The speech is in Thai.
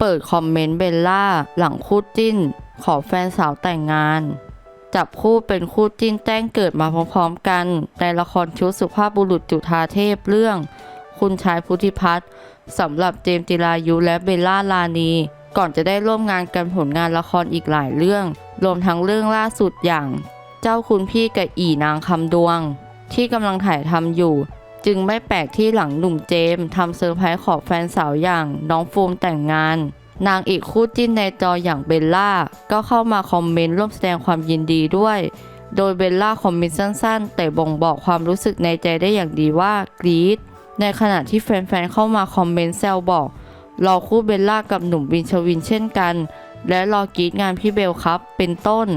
เปิดคอมเมนต์เบลล่า หลังคู่จิ้น ขอแฟนสาวแต่งงาน จับคู่เป็นคู่จิ้นแจ้งเกิดมาพร้อมๆกัน ในละครชุดสุภาพบุรุษจุธาเทพเรื่อง คุณชายพุทธิพัฒน์สำหรับเจมส์จิรายุและเบลล่าลานี ก่อนจะได้ร่วมงานกันผลงานละครอีกหลายเรื่อง รวมทั้งเรื่องล่าสุดอย่าง เจ้าคุณพี่กับอีนางคำดวง ที่กำลังถ่ายทำอยู่ จึงไม่แปลกที่หลังหนุ่มเจมส์ทำเซอร์ไพรส์ขอแฟนสาวอย่างน้องโฟมแต่งงาน นางเอกคู่จิ้นในจออย่างเบลล่า ก็เข้ามาคอมเมนต์ร่วมแสดงความยินดีด้วย โดยเบลล่าคอมเมนต์สั้นๆ แต่บ่งบอกความรู้สึกในใจได้อย่างดีว่ากรี๊ดในขณะที่แฟนๆเข้ามาคอมเมนต์แซวบอกรอคู่เบลล่ากับหนุ่มวินชวินเช่นกัน และรอกรีดงานพี่เบลครับเป็นต้น